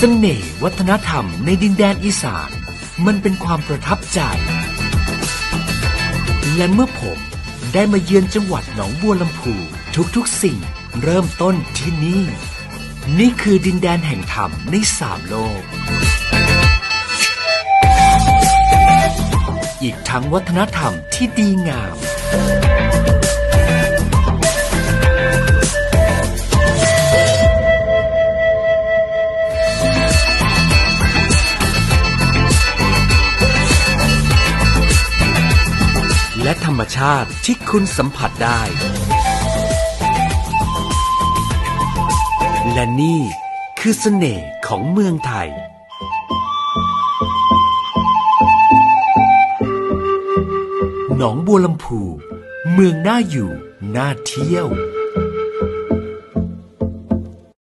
สน่ห์วัฒนธรรมในดินแดนอีสาน มันเป็นความประทับใจ และเมื่อผมได้มาเยือนจังหวัดหนองบัวลำพูทุกๆสิ่งเริ่มต้นที่นี่ นี่คือดินแดนแห่งธรรมในสามโลก อีกทั้งวัฒนธรรมที่ดีงาม และธรรมชาติที่คุณสัมผัสได้ และนี่คือเสน่ห์ของเมืองไทย หนองบัวลำพู เมืองน่าอยู่ น่าเที่ยว